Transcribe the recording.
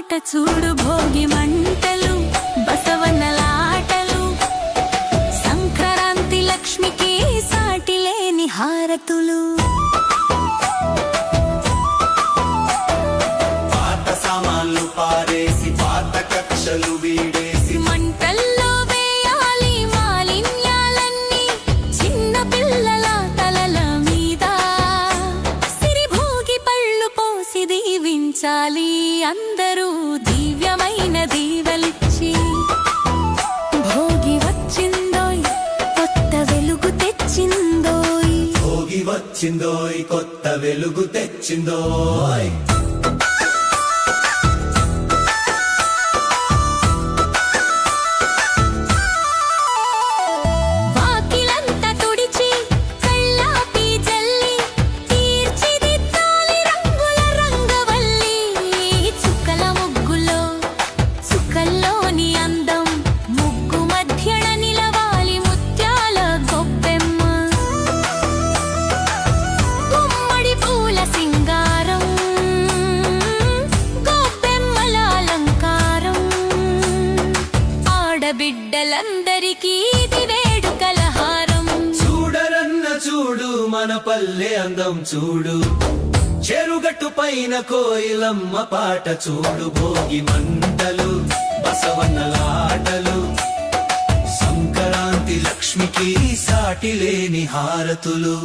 ఆట చూడు భోగి మంటలు బసవన్నలాటలు సంక్రాంతి లక్ష్మికి సాటి లేని హారతులు. పాత సామాన్లు పారేసి పాత కక్షలు వీడి అందరూ దివ్యమైన దీవలిచ్చి భోగి వచ్చిందోయ్ కొత్త వెలుగు తెచ్చిందోయ్. భోగి వచ్చిందోయ్ కొత్త వెలుగు తెచ్చిందోయ్. బిడ్డలందరికీ ఇది వేడు కలహారం చూడరన్న చూడు మన పల్లె అందం చూడు. చెరుగట్టు పైన కోయిలమ్మ పాట చూడు భోగి మంటలు బసవన్నలాటలు. సంక్రాంతి లక్ష్మికి సాటి లేని హారతులు.